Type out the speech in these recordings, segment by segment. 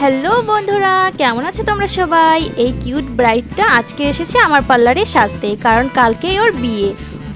Hello বন্ধুরা, কেমন আছো তোমরা সবাই? এই কিউট ব্রাইডটা আজকে এসেছে আমার পার্লারে সাজতে, কারণ কালকেই ওর বিয়ে।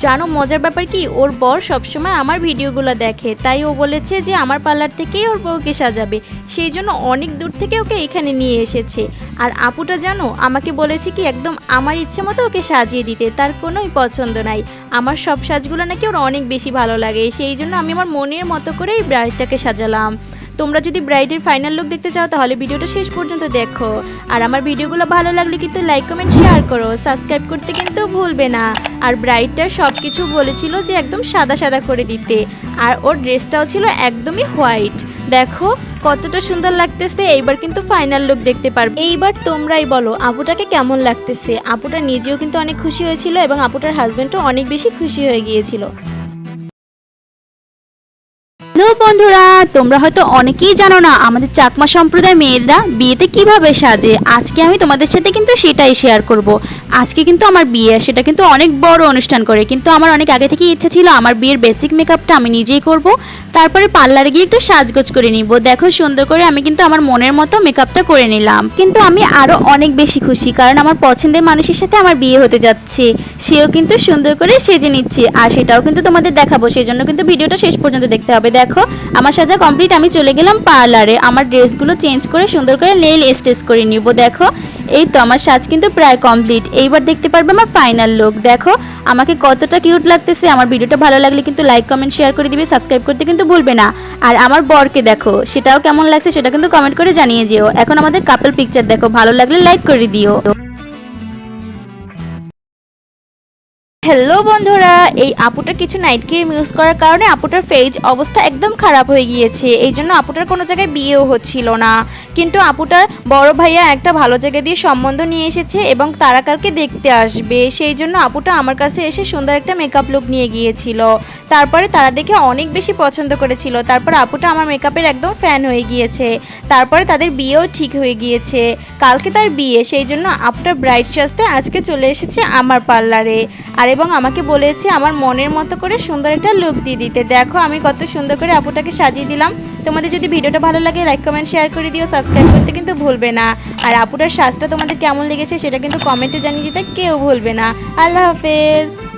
জানো, মজার ব্যাপার কি, ওর বর সবসময় আমার ভিডিওগুলো দেখে, তাই ও বলেছে যে আমার পার্লার থেকেই ওর বউকে সাজাবে। সেই জন্য অনেক দূর থেকে ওকে এখানে নিয়ে এসেছে। আর আপুটা জানো, আমাকে বলেছে কি, একদম আমার ইচ্ছে মতো ওকে সাজিয়ে দিতে, তার কোনোই পছন্দ নাই। আমার সব সাজগুলো নাকি ওর অনেক বেশি ভালো লাগে, সেই জন্য আমি আমার মনের মতো করেই ব্রাইডটাকে সাজালাম। তোমরা যদি ব্রাইডের ফাইনাল লুক দেখতে চাও, তাহলে ভিডিওটা শেষ পর্যন্ত দেখো। আর আমার ভিডিওগুলো ভালো লাগলে কিন্তু লাইক কমেন্ট শেয়ার করো। সাবস্ক্রাইব করতে কিন্তু ভুলবে না। আর ব্রাইডটা সব কিছু বলেছিল যে একদম সাদা সাদা করে দিতে। আর ওর ড্রেসটাও ছিল একদমই হোয়াইট দেখো, কতটা সুন্দর লাগতেছে। এইবার কিন্তু ফাইনাল লুক দেখতে পারবে। এইবার তোমরাই বলো, আপুটাকে কেমন লাগতেছে? আপুটা নিজেও কিন্তু অনেক খুশি হয়েছিল এবং আপুটার হাজবেন্ডও অনেক বেশি খুশি হয়ে গিয়েছিল। হ্যালো বন্ধুরা, তোমরা হয়তো অনেকেই জানো না, আমাদের চাকমা সম্প্রদায় মেয়েরা বিয়েতে কীভাবে সাজে। আজকে আমি তোমাদের সাথে কিন্তু সেটাই শেয়ার করব। আজকে কিন্তু আমার বিয়ে, সেটা কিন্তু অনেক বড় অনুষ্ঠান করে। কিন্তু আমার অনেক আগে থেকেই ইচ্ছা ছিল, আমার বিয়ের বেসিক মেকআপটা আমি নিজেই করব। তারপরে পার্লারে গিয়ে একটু সাজগোজ করে নিব। দেখো, সুন্দর করে আমি কিন্তু আমার মনের মতো মেকআপটা করে নিলাম। কিন্তু আমি আরও অনেক বেশি খুশি, কারণ আমার পছন্দের মানুষের সাথে আমার বিয়ে হতে যাচ্ছে। সেও কিন্তু সুন্দর করে সেজে নিচ্ছে, আর সেটাও কিন্তু তোমাদের দেখাবো। সেই জন্য কিন্তু ভিডিওটা শেষ পর্যন্ত দেখতে হবে। দেখো আমার সাজা কমপ্লিট আমি চলে গেলাম পার্লারে আমার ড্রেসগুলো চেঞ্জ করে সুন্দর করে নেল স্টেচ করে নিব, দেখো। এই তো, আমার সাজ কিন্তু প্রায় কমপ্লিট এইবার দেখতে পারবে আমার ফাইনাল লুক দেখো, আমাকে কতটা কিউট লাগতেছে। আমার ভিডিওটা ভালো লাগলে কিন্তু লাইক কমেন্ট শেয়ার করে দিবে। সাবস্ক্রাইব করতে কিন্তু ভুলবে না। আর আমার বরকে দেখো, সেটাও কেমন লাগছে সেটা কিন্তু কমেন্ট করে জানিয়ে যেও। এখন আমাদের কাপল পিকচার দেখো। ভালো লাগলে লাইক করে দিও। হ্যালো বন্ধুরা। এই আপুটার কিছু নাইট ক্রিম ইউজ করার কারণে আপুটার ফেজ অবস্থা একদম খারাপ হয়ে গিয়েছে। এই জন্য আপুটার কোনো জায়গায় বিয়েও হচ্ছিল না। কিন্তু আপুটার বড় ভাইয়া একটা ভালো জায়গা দিয়ে সম্বন্ধ নিয়ে এসেছে এবং তারা কালকে দেখতে আসবে। সেই জন্য আপুটা আমার কাছে এসে সুন্দর একটা মেকআপ লুক নিয়ে গিয়েছিল। তারপরে তারা দেখে অনেক বেশি পছন্দ করেছিল। তারপর আপুটা আমার মেকআপের একদম ফ্যান হয়ে গিয়েছে। তারপরে তাদের বিয়েও ঠিক হয়ে গিয়েছে। কালকে তার বিয়ে, সেই জন্য আপুটা ব্রাইট সাজতে আজকে চলে এসেছে আমার পার্লারে। আর এবং আমাকে বলেছে আমার মনের মতো করে সুন্দর একটা লুক দিয়ে দিতে। দেখো আমি কত সুন্দর করে আপুটাকে সাজিয়ে দিলাম। তোমাদের যদি ভিডিওটা ভালো লাগে লাইক কমেন্ট শেয়ার করে দিও। সাবস্ক্রাইব করতে কিন্তু ভুলবে না। আর আপুটার সাজটা তোমাদের কেমন লেগেছে সেটা কিন্তু কমেন্টে জানিয়ে দিতে কেউ ভুলবে না। আল্লাহ হাফেজ।